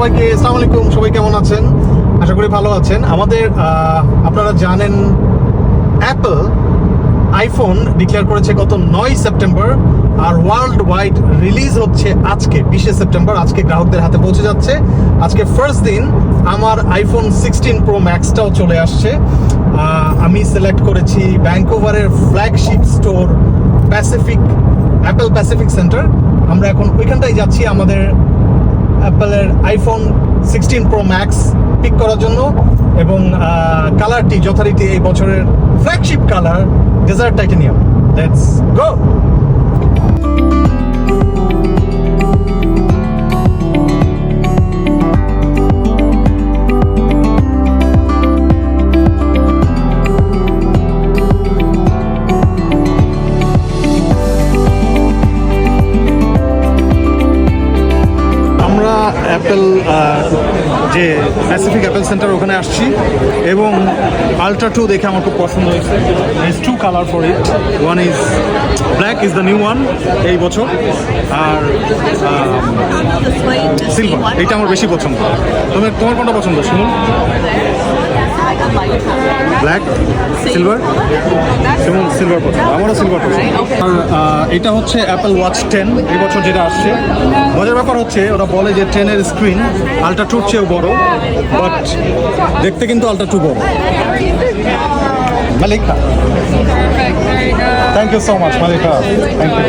সবাইকে আসসালামু আলাইকুম, সবাই কেমন আছেন? আশা করি ভালো আছেন। আমাদের আপনারা জানেন অ্যাপল আইফোন ডিক্লেয়ার করেছে গত নয় সেপ্টেম্বর আর ওয়ার্ল্ড ওয়াইড রিলিজ হচ্ছে আজকে, বিশে সেপ্টেম্বর আজকে গ্রাহকদের হাতে পৌঁছে যাচ্ছে। আজকে ফার্স্ট দিন আমার আইফোন সিক্সটিন প্রো ম্যাক্সটাও চলে আসছে। আমি সিলেক্ট করেছি ব্যাঙ্কোভারের flagship store Pacific Apple Pacific Centre আমরা এখন ওইখানটাই যাচ্ছি, আমাদের অ্যাপেলের iPhone sixteen pro max pick করার জন্য এবং কালারটি যথারীতি এই বছরের flagship colour desert titanium let's go আমরা অ্যাপেল যে প্যাসিফিক অ্যাপেল সেন্টার ওখানে আসছি এবং আলট্রা টু দেখে আমার খুব পছন্দ হয়েছে। Is two colour for it one is black is the new one এই বছর আর সিলভার এইটা আমার বেশি পছন্দ। তোমার তোমার কোনটা পছন্দ শুনুন ব্ল্যাক সিলভার যেমন সিলভার পছন্দ। আমারও সিলভার পছন্দ। আর এটা হচ্ছে অ্যাপেল ওয়াচ টেন এই বছর যেটা আসছে মজার ব্যাপার হচ্ছে ওরা বলে যে টেনের স্ক্রিন আলট্রা টুর চেয়েও বড় বাট দেখতে কিন্তু আলট্রা টু বড়। Malika. Thank you so much, Malika. Thank you.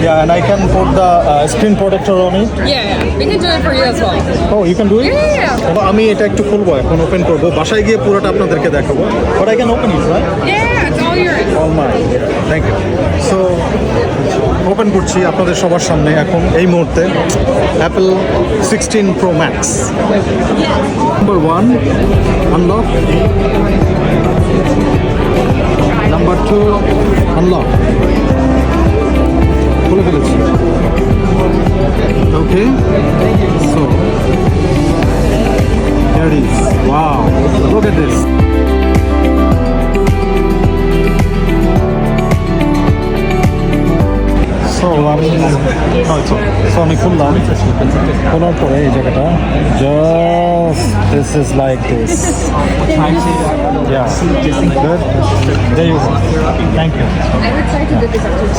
Yeah, and I can put the uh, screen protector on it. Yeah, yeah, we can do it for you as well. Oh, you can do it? Yeah, yeah. এবার আমি এটা একটু খুলবো এখন open করব বাসায় গিয়ে পুরোটা আপনাদেরকে দেখাবো but I can open it right Yeah, it's all yours. All my thank you so open করছি আপনাদের সবার সামনে এখন এই মুহূর্তে Apple sixteen pro max number one unlock number two unlock খুলে ফেলেছি okay so There it is. Wow. Look at this. So আমি হয়তো আমি খুললাম খোলার পরে এই জায়গাটা just this is like this yeah good there you go. Thank you I'm excited that this actually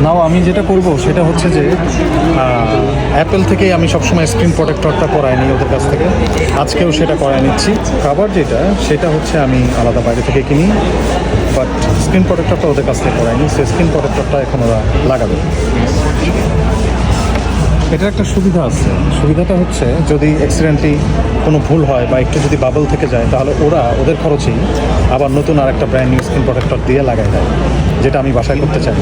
now আমি যেটা করব সেটা হচ্ছে যে অ্যাপেল থেকেই আমি সবসময় স্ক্রিন প্রোটেক্টরটা করাই নিই ওদের কাছ থেকে। আজকেও সেটা করাই নিচ্ছি। খাবার যেটা সেটা হচ্ছে আমি আলাদা বাইরে থেকে কিনি বাট স্ক্রিন প্রোটেক্টরটা ওদের কাছ থেকে করাই নি সে স্ক্রিন প্রোটেক্টরটা এখন ওরা লাগাবে। এটার একটা সুবিধা আছে। সুবিধাটা হচ্ছে যদি অ্যাক্সিডেন্টলি কোনো ভুল হয় বা একটু যদি বাবল থেকে যায়, তাহলে ওরা, ওদের খরচেই আবার নতুন আর একটা ব্র্যান্ড নিউ স্ক্রিন প্রোটেক্টর দিয়ে লাগাই দেয়, যেটা আমি বাসায় করতে চাই।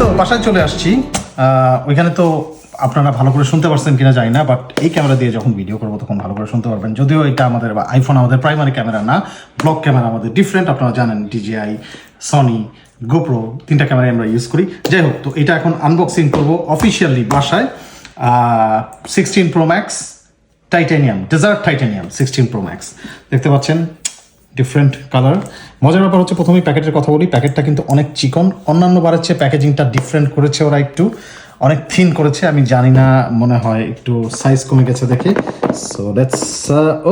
তো বাসায় চলে আসছি। ওইখানে তো আপনারা ভালো করে শুনতে পারছেন কিনা জানি না বাট এই ক্যামেরা দিয়ে যখন ভিডিও করব তখন ভালো করে শুনতে পারবেন। যদিও এটা আমাদের আইফোন আমাদের প্রাইমারি ক্যামেরা না ব্লক ক্যামেরা আমাদের ডিফারেন্ট আপনারা জানেন ডিজিআই সনি গোপ্রো তিনটা ক্যামেরাই আমরা ইউজ করি। যাই হোক, তো এটা এখন আনবক্সিং করব অফিসিয়ালি বাসায়। Sixteen pro max titanium desert titanium sixteen pro max দেখতে পাচ্ছেন ডিফারেন্ট কালার মজার ব্যাপার হচ্ছে প্রথমেই প্যাকেটের কথা বলি, প্যাকেটটা কিন্তু অনেক চিকন। অন্যান্য বারের চেয়ে প্যাকেজিংটা ডিফারেন্ট করেছে ওরা একটু। অনেক থিন করেছে, আমি জানি না, মনে হয় একটু সাইজ কমে গেছে দেখে। So let's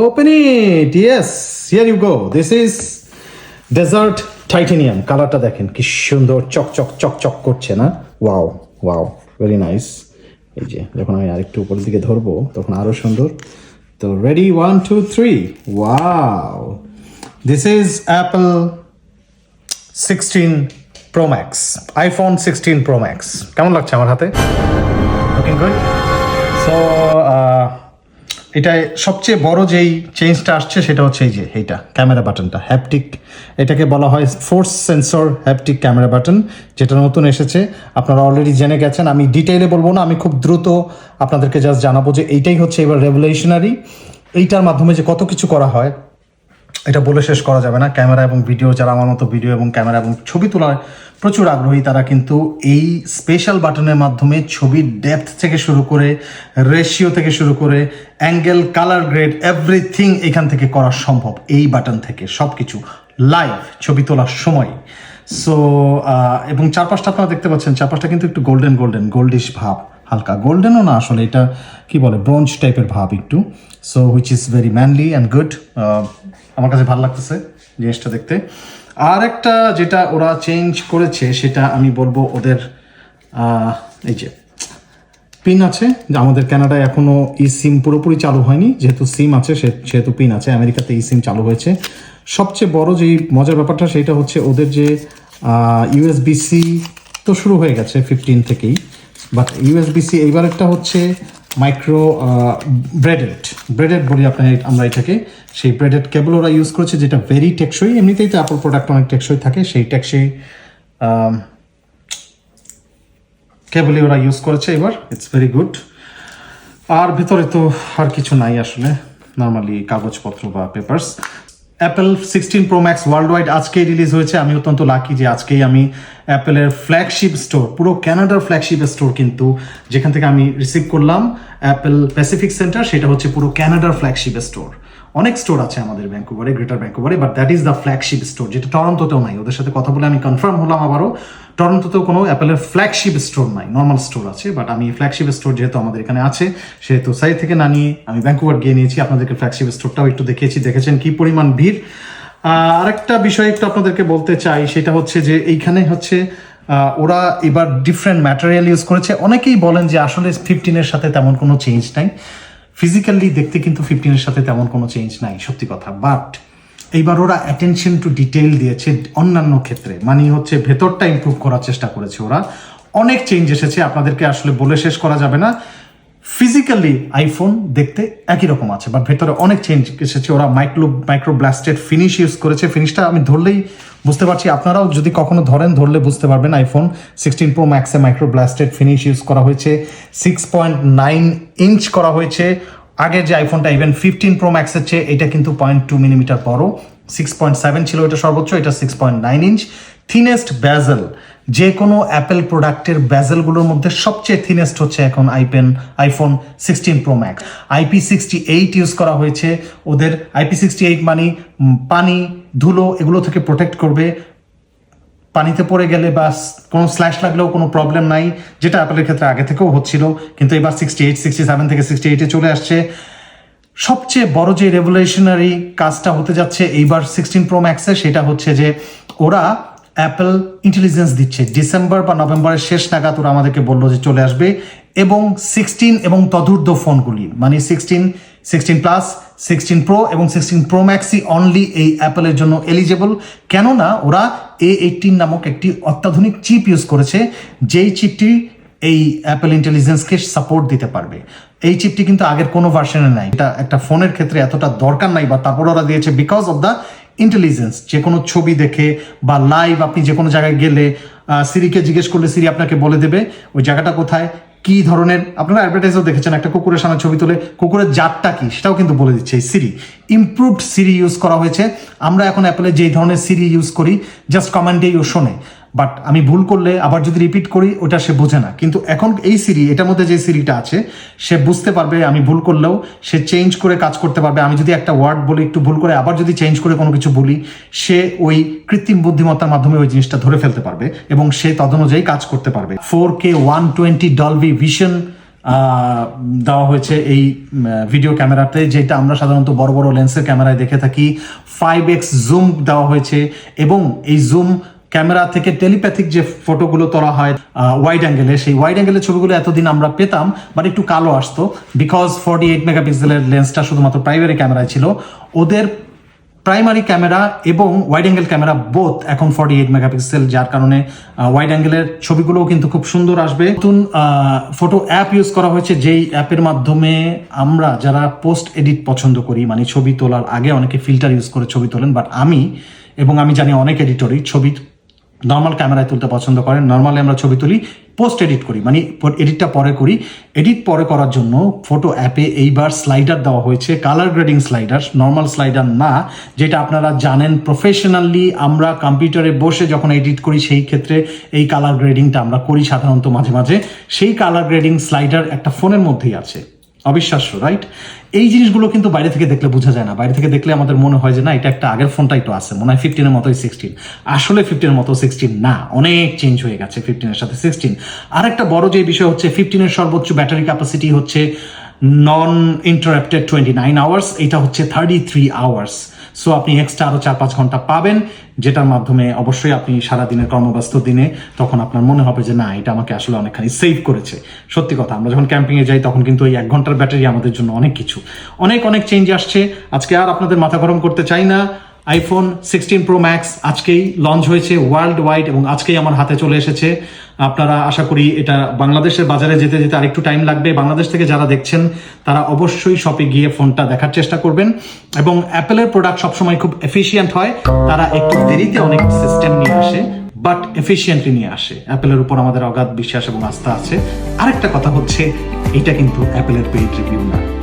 open it yes here you go this is desert titanium কালারটা দেখেন, কি সুন্দর চকচক চকচক করছে, না? ওয়াও ওয়াও ভেরি নাইস এই যে, যখন আমি আরেকটু উপরের দিকে ধরবো, তখন আরও সুন্দর। তো ready one two three wow this is Apple sixteen pro max iPhone sixteen pro max কেমন লাগছে আমার হাতে? সো এটায় সবচেয়ে বড় যেই চেঞ্জটা আসছে সেটা হচ্ছে এই যে এইটা ক্যামেরা বাটনটা হ্যাপটিক এটাকে বলা হয় force sensor haptic camera button যেটা নতুন এসেছে। আপনারা অলরেডি জেনে গেছেন, আমি ডিটেইলে বলব না, আমি খুব দ্রুত আপনাদেরকে জাস্ট জানাব যে এইটাই হচ্ছে এবার রেভলিউশনারি এইটার মাধ্যমে যে কত কিছু করা হয় এটা বলে শেষ করা যাবে না। ক্যামেরা এবং ভিডিও, যারা আমার মতো ভিডিও এবং ক্যামেরা এবং ছবি তোলার প্রচুর আগ্রহী, তারা কিন্তু এই স্পেশাল বাটনের মাধ্যমে ছবির ডেপথ থেকে শুরু করে রেশিও থেকে শুরু করে অ্যাঙ্গেল কালার গ্রেড এভরিথিং এখান থেকে করা সম্ভব। এই বাটন থেকে সব কিছু লাইভ ছবি তোলার সময়। সো এবং চারপাশটা আপনারা দেখতে পাচ্ছেন, চারপাশটা কিন্তু একটু গোল্ডেন গোল্ডেন গোল্ডিশ ভাব, হালকা। গোল্ডেনও না, আসলে এটা কি বলে ব্রঞ্জ টাইপের ভাব একটু। So which is very manly and good আমার কাছে ভালো লাগতেছে জিনিসটা দেখতে। আর একটা যেটা ওরা চেঞ্জ করেছে, সেটা আমি বলব ওদের এই যে পিন আছে আমাদের কানাডায় এখনও ই সিম পুরোপুরি চালু হয়নি, যেহেতু সিম আছে সেহেতু পিন আছে, আমেরিকাতে ই সিম চালু হয়েছে। সবচেয়ে বড় যেই মজার ব্যাপারটা, সেটা হচ্ছে ওদের যে ইউএসবিসি তো শুরু হয়ে গেছে ফিফটিন থেকেই বাট ইউএসবিসি এইবার একটা হচ্ছে মাইক্রো ব্রেডেড ব্রেডেড বলি আপনার আমরা এটাকে, সেই ব্রেডেড কেবল ওরা ইউজ করেছে, যেটা ভেরি টেকসই, এমনিতেই তো অ্যাপল প্রোডাক্ট অনেক টেকসই থাকে, সেই টেকসই কেবলই ওরা ইউজ করেছে এবার ইটস ভেরি গুড আর ভেতরে তো আর কিছু নাই আসলে নর্মালি কাগজপত্র বা papers Apple sixteen pro max world wide আজকেই রিলিজ হয়েছে। আমি অত্যন্ত লাকি যে আজকেই আমি অ্যাপেলের ফ্ল্যাগশিপ স্টোর পুরো ক্যানাডার ফ্ল্যাগশিপ স্টোর কিন্তু যেখান থেকে আমি রিসিভ করলাম অ্যাপেল প্যাসিফিক সেন্টার সেটা হচ্ছে পুরো ক্যানাডার ফ্ল্যাগশিপ স্টোর অনেক স্টোর আছে আমাদের ব্যাঙ্কুভারে greater ব্যাঙ্কুভারে but that is the flagship store যেটা টরন্টোতেও নাই। ওদের সাথে কথা বলে আমি কনফার্ম হলাম আবারও। টরন্টোতেও কোনো অ্যাপেলের ফ্ল্যাগশিপ স্টোর নাই নর্মাল স্টোর আছে বাট আমি ফ্ল্যাগশিপ স্টোর যেহেতু আমাদের এখানে আছে, সেহেতু সাইড থেকে না নিয়ে আমি ব্যাঙ্কুভার গিয়ে নিয়েছি। আপনাদেরকে ফ্ল্যাগশিপ স্টোরটাও একটু দেখিয়েছি, দেখেছেন কি পরিমাণ ভিড়। আরেকটা বিষয় একটু আপনাদেরকে বলতে চাই, সেটা হচ্ছে যে এইখানে হচ্ছে ওরা এবার ডিফারেন্ট ম্যাটেরিয়াল ইউজ করেছে। অনেকেই বলেন যে আসলে ফিফটিনের সাথে তেমন কোনো চেঞ্জ নাই। ফিজিক্যালি দেখতে কিন্তু ফিফটিনের সাথে তেমন কোনো চেঞ্জ নাই, সত্যি কথা। বাট এইবার ওরা অ্যাটেনশন টু ডিটেল দিয়েছে অন্যান্য ক্ষেত্রে। মানে হচ্ছে ভেতরটা ইম্প্রুভ করার চেষ্টা করেছে ওরা। অনেক চেঞ্জ এসেছে, আপনাদেরকে আসলে বলে শেষ করা যাবে না। ফিজিক্যালি আইফোন দেখতে একই রকম আছে বাট ভেতরে অনেক চেঞ্জ এসেছে। ওরা micro micro blasted finish use করেছে ফিনিশটা আমি ধরলেই বুঝতে পারছি। আপনারাও যদি কখনো ধরেন, ধরলে বুঝতে পারবেন আইফোন সিক্সটিন প্রো ম্যাক্সে মাইক্রো ব্লাস্টেড ফিনিশ ইউজ করা হয়েছে সিক্স পয়েন্ট নাইন ইঞ্চ করা হয়েছে। আগের যে আইফোনটা ইভেন ফিফটিন প্রো ম্যাক্সের চেয়ে, এটা কিন্তু পয়েন্ট টু মিলিমিটার বড়। সিক্স পয়েন্ট সেভেন ছিল এটা সর্বোচ্চ, এটা six point nine inch thinnest bezel যে কোনো অ্যাপেল প্রোডাক্টের ব্যাজেলগুলোর মধ্যে সবচেয়ে থিনেস্ট হচ্ছে এখন আইপেন iPhone sixteen pro max IP sixty eight use করা হয়েছে। ওদের আইপি সিক্সটি এইট মানে পানি, ধুলো এগুলো থেকে প্রোটেক্ট করবে। পানিতে পড়ে গেলে বা কোনো স্ল্যাশ লাগলেও কোনো প্রবলেম নাই, যেটা অ্যাপেলের ক্ষেত্রে আগে থেকেও হচ্ছিল, কিন্তু এবার সিক্সটি এইট সিক্সটি সেভেন থেকে সিক্সটি এইটে চলে আসছে। সবচেয়ে বড় যে রেভলিউশনারি কাজটা হতে যাচ্ছে এইবার সিক্সটিন প্রো ম্যাক্সে সেটা হচ্ছে যে ওরা অ্যাপেল ইন্টেলিজেন্স দিচ্ছে। ডিসেম্বর বা নভেম্বরের শেষ নাগাদ ওরা আমাদেরকে বলল যে চলে আসবে এবং সিক্সটিন এবং তদূর্ধ্ব ফোনগুলি মানে sixteen sixteen plus sixteen pro এবং সিক্সটিন প্রো ম্যাক্সই অনলি এই অ্যাপেলের জন্য এলিজেবল কেননা ওরা এ এইটিন নামক একটি অত্যাধুনিক চিপ ইউজ করেছে, যেই চিপটি এই অ্যাপেল ইন্টেলিজেন্সকে সাপোর্ট দিতে পারবে। এই চিপটি কিন্তু আগের কোনো ভার্সনে নাই। এটা একটা ফোনের ক্ষেত্রে এতটা দরকার নাই বা তারপর ওরা দিয়েছে বিকজ অফ দ্য ইন্টেলিজেন্স যে কোনো ছবি দেখে বা লাইভ আপনি যে কোনো জায়গায় গেলে সিরিকে জিজ্ঞেস করলে সিরি আপনাকে বলে দেবে, ওই জায়গাটা কোথায়? কি ধরনের? আপনারা অ্যাডভার্টাইজও দেখেছেন, একটা কুকুরের সামনে ছবি তুলে, কুকুরের জাতটা কি? সেটাও কিন্তু বলে দিচ্ছে এই সিরি। ইমপ্রুভড সিরি ইউজ করা হয়েছে। আমরা এখন অ্যাপেলে যেই ধরনের সিরি ইউজ করি জাস্ট কমেন্টেই ও শোনে। বাট আমি ভুল করলে আবার যদি রিপিট করি, ওটা সে বোঝে না। কিন্তু এখন এই সিরি, এটার মধ্যে যে সিরিটা আছে, সে বুঝতে পারবে আমি ভুল করলেও, সে চেঞ্জ করে কাজ করতে পারবে। আমি যদি একটা ওয়ার্ড বলি, একটু ভুল করে আবার যদি চেঞ্জ করে কোনো কিছু বলি, সে ওই কৃত্রিম বুদ্ধিমত্তার মাধ্যমে ওই জিনিসটা ধরে ফেলতে পারবে এবং সে তদনুযায়ী কাজ করতে পারবে। Four K one twenty Dolby Vision দেওয়া হয়েছে এই ভিডিও ক্যামেরাতে যেটা আমরা সাধারণত বড় বড় লেন্সের ক্যামেরায় দেখে থাকি। ফাইভ এক্স জুম দেওয়া হয়েছে এবং এই জুম ক্যামেরা থেকে টেলিপ্যাথিক যে ফটোগুলো তোলা হয় ওয়াইড অ্যাঙ্গেলে সেই ওয়াইড অ্যাঙ্গেলের ছবিগুলো এতদিন আমরা পেতাম বাট একটু কালো আসতো বিকজ ফর্টি এইট মেগাপিক্সেলের লেন্সটা শুধুমাত্র প্রাইমারি ক্যামেরায় ছিল। ওদের প্রাইমারি ক্যামেরা এবং ওয়াইড অ্যাঙ্গেল ক্যামেরা বোথ এখন ফর্টি এইট মেগাপিক্সেল যার কারণে ওয়াইড অ্যাঙ্গেলের ছবিগুলোও কিন্তু খুব সুন্দর আসবে। নতুন ফটো অ্যাপ ইউজ করা হয়েছে, যেই অ্যাপের মাধ্যমে আমরা যারা পোস্ট এডিট পছন্দ করি মানে ছবি তোলার আগে অনেকে ফিল্টার ইউজ করে ছবি তোলেন বাট আমি, এবং আমি জানি অনেক এডিটরই ছবি নর্মাল ক্যামেরায় তুলতে পছন্দ করেন নর্মালি আমরা ছবি তুলি পোস্ট এডিট করি মানে এডিটটা পরে করি। এডিট পরে করার জন্য ফটো অ্যাপে এইবার স্লাইডার দেওয়া হয়েছে colour grading slider normal slider না, যেটা আপনারা জানেন প্রফেশনালি আমরা কম্পিউটারে বসে যখন এডিট করি, সেই ক্ষেত্রে এই কালার গ্রেডিংটা আমরা করি সাধারণত মাঝে মাঝে। সেই কালার গ্রেডিং স্লাইডার একটা ফোনের মধ্যেই আছে। অবিশ্বাস্য রাইট এই জিনিসগুলো কিন্তু বাইরে থেকে দেখলে বোঝা যায় না। বাইরে থেকে দেখলে আমাদের মনে হয় যে, না, এটা একটা আগের ফোনটাই একটু আছে। মনে হয় ফিফটিনের মতোই সিক্সটিন আসলে ফিফটিনের মতো সিক্সটিন না। অনেক চেঞ্জ হয়ে গেছে ফিফটিনের সাথে সিক্সটিন আরেকটা বড় যে বিষয় হচ্ছে ফিফটিনের সর্বোচ্চ ব্যাটারি ক্যাপাসিটি হচ্ছে non interrupted twenty nine hours এটা হচ্ছে থার্টি থ্রি আওয়ার্স সো আপনি এক্সট্রা আরও চার পাঁচ ঘণ্টা পাবেন, যেটার মাধ্যমে অবশ্যই আপনি সারাদিনের কর্মব্যস্ত দিনে তখন আপনার মনে হবে যে, না, এটা আমাকে আসলে অনেকখানি সেভ করেছে। সত্যি কথা, আমরা যখন ক্যাম্পিংয়ে যাই, তখন কিন্তু এই এক ঘণ্টার ব্যাটারি আমাদের জন্য অনেক কিছু। অনেক অনেক চেঞ্জ আসছে। আজকে আর আপনাদের মাথা গরম করতে চাই না। আইফোন সিক্সটিন প্রো ম্যাক্স আজকেই লঞ্চ হয়েছে ওয়ার্ল্ড ওয়াইড এবং আজকেই আমার হাতে চলে এসেছে। আপনারা আশা করি এটা বাংলাদেশের বাজারে যেতে যেতে আরেকটু টাইম লাগবে। বাংলাদেশ থেকে যারা দেখছেন, তারা অবশ্যই শপে গিয়ে ফোনটা দেখার চেষ্টা করবেন। এবং অ্যাপেলের প্রোডাক্ট সবসময় খুব এফিসিয়েন্ট হয়। তারা একটু দেরিতে অনেক সিস্টেম নিয়ে আসে বাট এফিসিয়েন্টলি নিয়ে আসে। অ্যাপেলের উপর আমাদের অগাধ বিশ্বাস এবং আস্থা আছে। আরেকটা কথা হচ্ছে, এটা কিন্তু অ্যাপেলের পেইড রিভিউ না।